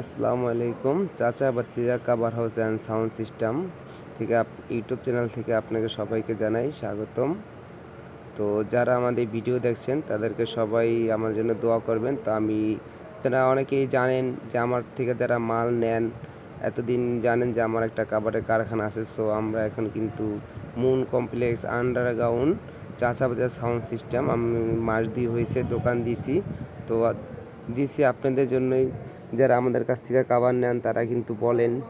আসসালামু আলাইকুম। চাচা বাতিজা কাবার হাউস অ্যান্ড সাউন্ড সিস্টেম থেকে ইউটিউব চ্যানেল থেকে আপনাকে সবাইকে জানাই স্বাগতম। তো যারা আমাদের ভিডিও দেখছেন, তাদেরকে সবাই আমার জন্য দোয়া করবেন। তো আমি, তারা অনেকেই জানেন যে আমার থেকে যারা মাল নেন, এতদিন জানেন যে আমার একটা কাবারের কারখানা আছে। সো আমরা এখন কিন্তু মুন কমপ্লেক্স আন্ডারগ্রাউন্ড চাচা বাজার সাউন্ড সিস্টেম। আমি মাস দিয়ে হয়েছে দোকান দিছি। তো দিছি আপনাদের জন্যই। যারা আমাদের কাছ থেকে কাবার নেন, তারা কিন্তু বলেন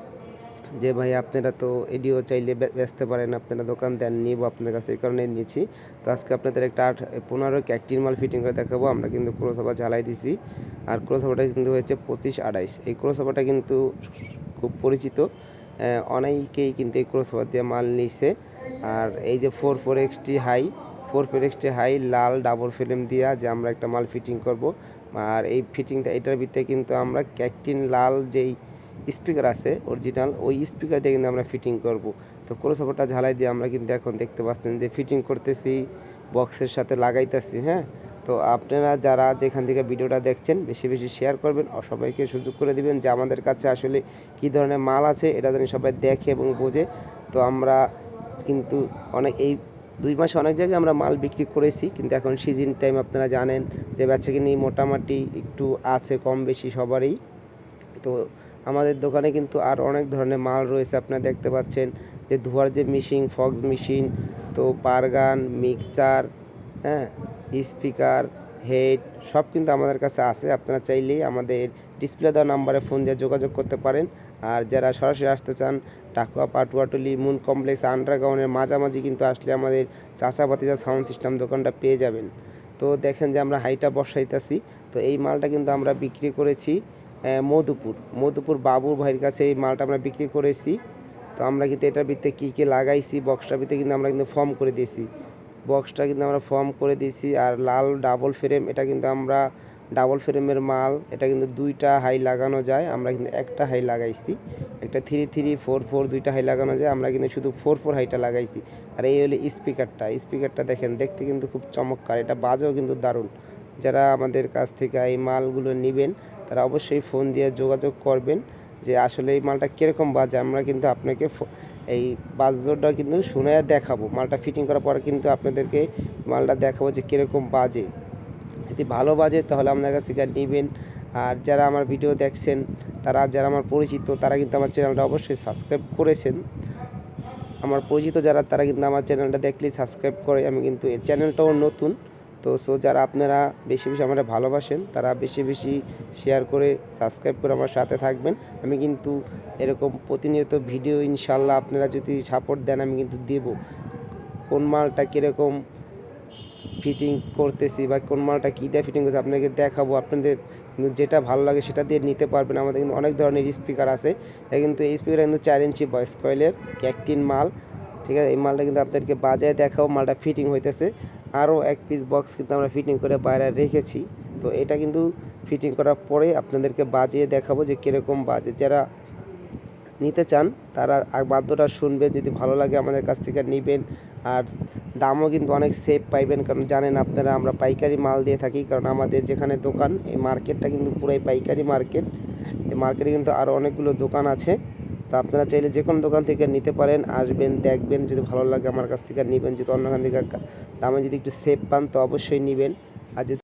যে, ভাই, আপনারা তো এডিও চাইলে বে- বেচতে পারেন, আপনারা দোকান দেন, নিব আপনার কাছে এই কারণে নিয়েছি। তো আজকে আপনাদের একটা আট, পনেরো ক্যাকটিন মাল ফিটিং করে দেখাবো। আমরা কিন্তু ক্রোসোভা জ্বালাই দিছি। আর ক্রোসোভাটা কিন্তু হয়েছে পঁচিশ আড়াইশ। এই ক্রোসোভাটা কিন্তু খুব পরিচিত। অনেকেই কিন্তু এই ক্রোসোভার দিয়ে মাল নিছে। আর এই যে four four XT high four four XT high, লাল ডাবল ফিল্ম দিয়া যে আমরা একটা মাল ফিটিং করব। আর এই ফিটিংটা এটার ভিতরে কিন্তু আমরা ক্যাকটিন লাল যেই স্পিকার আছে অরিজিনাল ওই স্পিকার দিয়ে কিন্তু আমরা ফিটিং করব। তো ক্রোসোভারটা ঝালাই দিয়ে আমরা কিন্তু এখন দেখতে পাচ্ছেন যে ফিটিং করতেছি বক্সের সাথে লাগাইতেছি হ্যাঁ? তো আপনারা যারা যেখান থেকে ভিডিওটা দেখছেন, বেশি বেশি শেয়ার করবেন আর সবাইকে সুযোগ করে দিবেন যে আমাদের কাছে আসলে কী ধরনের মাল আছে, এটা যেন সবাই দেখে এবং বোঝে। তো আমরা কিন্তু অনেক, এই দুই মাসে অনেক জায়গায় আমরা মাল বিক্রি করেছি, কিন্তু এখন সিজন টাইম আপনারা জানেন যে বেচা কিনি মোটামুটি একটু আছে কম বেশি সবারই। তো আমাদের দোকানে কিন্তু আর অনেক ধরনের মাল রয়েছে, আপনারা দেখতে পাচ্ছেন যে ধোয়ার যে মেশিন ফক্স মেশিন তো পারগান মিক্সার হ্যাঁ স্পিকার হেড সব কিন্তু আমাদের কাছে আছে, আপনারা চাইলেই আমাদের ডিসপ্লে দেওয়া নাম্বারে ফোন দিয়ে যোগাযোগ করতে পারেন। আর যারা সরাসরি আসতে চান, টাকুয়া পাটুয়াটুলি মুন কমপ্লেক্স আন্ডারগ্রাউন্ডের মাঝামাঝি কিন্তু আসলে আমাদের চাচাপাতিজা সাউন্ড সিস্টেম দোকানটা পেয়ে যাবেন। তো দেখেন যে আমরা হাইটা বসাইতেছি। তো এই মালটা কিন্তু আমরা বিক্রি করেছি মধুপুর। মধুপুর বাবুর ভাইয়ের কাছে এই মালটা আমরা বিক্রি করেছি। তো আমরা কিন্তু এটার ভিতরে কী কী লাগাইছি বক্সটার ভিতরে কিন্তু আমরা কিন্তু ফর্ম করে দিয়েছি। বক্সটা কিন্তু আমরা ফর্ম করে দিয়েছি। আর লাল ডাবল ফ্রেম এটা কিন্তু আমরা ডাবল ফ্রেমের মাল, এটা কিন্তু দুইটা হাই লাগানো যায়, আমরা কিন্তু একটা হাই লাগাইছি। একটা থ্রি থ্রি ফোর ফোর দুইটা হাই লাগানো যায়, আমরা কিন্তু শুধু ফোর ফোর হাইটা লাগাইছি। আর এই হলো স্পিকারটা স্পিকারটা দেখেন, দেখতে কিন্তু খুব চমৎকার, এটা বাজেও কিন্তু দারুণ। যারা আমাদের কাছ থেকে এই মালগুলো নেবেন, তারা অবশ্যই ফোন দিয়ে যোগাযোগ করবেন যে আসলে এই মালটা কীরকম বাজে, আমরা কিন্তু আপনাকে এই বাজটা কিন্তু শুনে দেখাবো। মালটা ফিটিং করার পরে কিন্তু আপনাদেরকে মালটা দেখাবো যে কীরকম বাজে। যদি ভালো বাজে তাহলে আপনার কাছ থেকে নেবেন। আর যারা আমার ভিডিও দেখছেন, তারা যারা আমার পরিচিত, তারা কিন্তু আমার চ্যানেলটা অবশ্যই সাবস্ক্রাইব করেছেন। আমার পরিচিত যারা, তারা কিন্তু আমার চ্যানেলটা দেখলেই সাবস্ক্রাইব করে। আমি কিন্তু এই চ্যানেলটাও নতুন। তো, সো যারা আপনারা বেশি বেশি আমরা ভালোবাসেন, তারা বেশি বেশি শেয়ার করে সাবস্ক্রাইব করে আমার সাথে থাকবেন। আমি কিন্তু এরকম প্রতিনিয়ত ভিডিও ইনশাল্লাহ আপনারা যদি সাপোর্ট দেন, আমি কিন্তু দেব। কোন মালটা কীরকম ফিটিং করতেছি বা কোন মালটা কী দিয়ে ফিটিং করছে আপনাকে দেখাবো। আপনাদের যেটা ভালো লাগে সেটা দিয়ে নিতে পারবেন। আমাদের কিন্তু অনেক ধরনের স্পিকার আছে। এটা কিন্তু এই স্পিকার কিন্তু চার ইঞ্চি ভয়েস কয়েলের ক্যাকটিন মাল। ঠিক আছে? এই মালটা কিন্তু আপনাদেরকে বাজায় দেখাও মালটা ফিটিং হইতেছে। আরও এক পিস বক্স কিন্তু আমরা ফিটিং করে বাইরে রেখেছি। তো এটা কিন্তু ফিটিং করার পরে আপনাদেরকে বাজিয়ে দেখাবো যে কীরকম বাজে। যারা নিতে চান, তারা আর বাদ্যটা শুনবেন যদি ভালো লাগে আমাদের কাছ থেকে নেবেন। আর দামও কিন্তু অনেক সেফ পাইবেন, কারণ জানেন আপনারা আমরা পাইকারি মাল দিয়ে থাকি, কারণ আমাদের যেখানে দোকান, এই মার্কেটটা কিন্তু পুরাই পাইকারি মার্কেট। এই মার্কেটে কিন্তু আরও অনেকগুলো দোকান আছে। তো আপনারা চাইলে যে কোনো দোকান থেকে নিতে পারেন, আসবেন, দেখবেন, যদি ভালো লাগে আমার কাছ থেকে নেবেন, যদি অন্যখান থেকে দামে যদি একটু সেফ পান, তো অবশ্যই নেবেন। আর যদি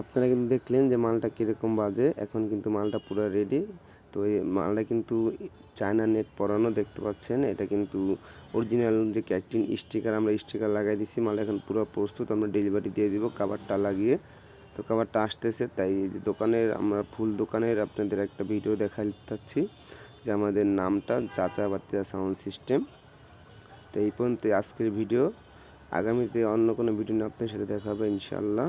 আপনারা কিন্তু দেখলেন যে মালটা কীরকম বাজে। এখন কিন্তু মালটা পুরো রেডি তো এই মালটা কিন্তু চায়না নেট পরানো দেখতে পাচ্ছেন। এটা কিন্তু অরিজিনাল যে ক্যাকটিন স্টিকার আমরা স্টিকার লাগাই দিছি। মাল এখন পুরো প্রস্তুত। আমরা ডেলিভারি দিয়ে দিব কাভারটা লাগিয়ে। তো কাভারটা আসতেছে। তাই যে দোকানের, আমরা ফুল দোকানের আপনাদের একটা ভিডিও দেখাচ্ছি যে আমাদের নামটা চাচা বাতিয়া সাউন্ড সিস্টেম তো এই পর্যন্ত আজকের ভিডিও আগামীতে অন্য কোনো ভিডিও নিয়ে আপনার সাথে দেখা হবে ইনশাল্লাহ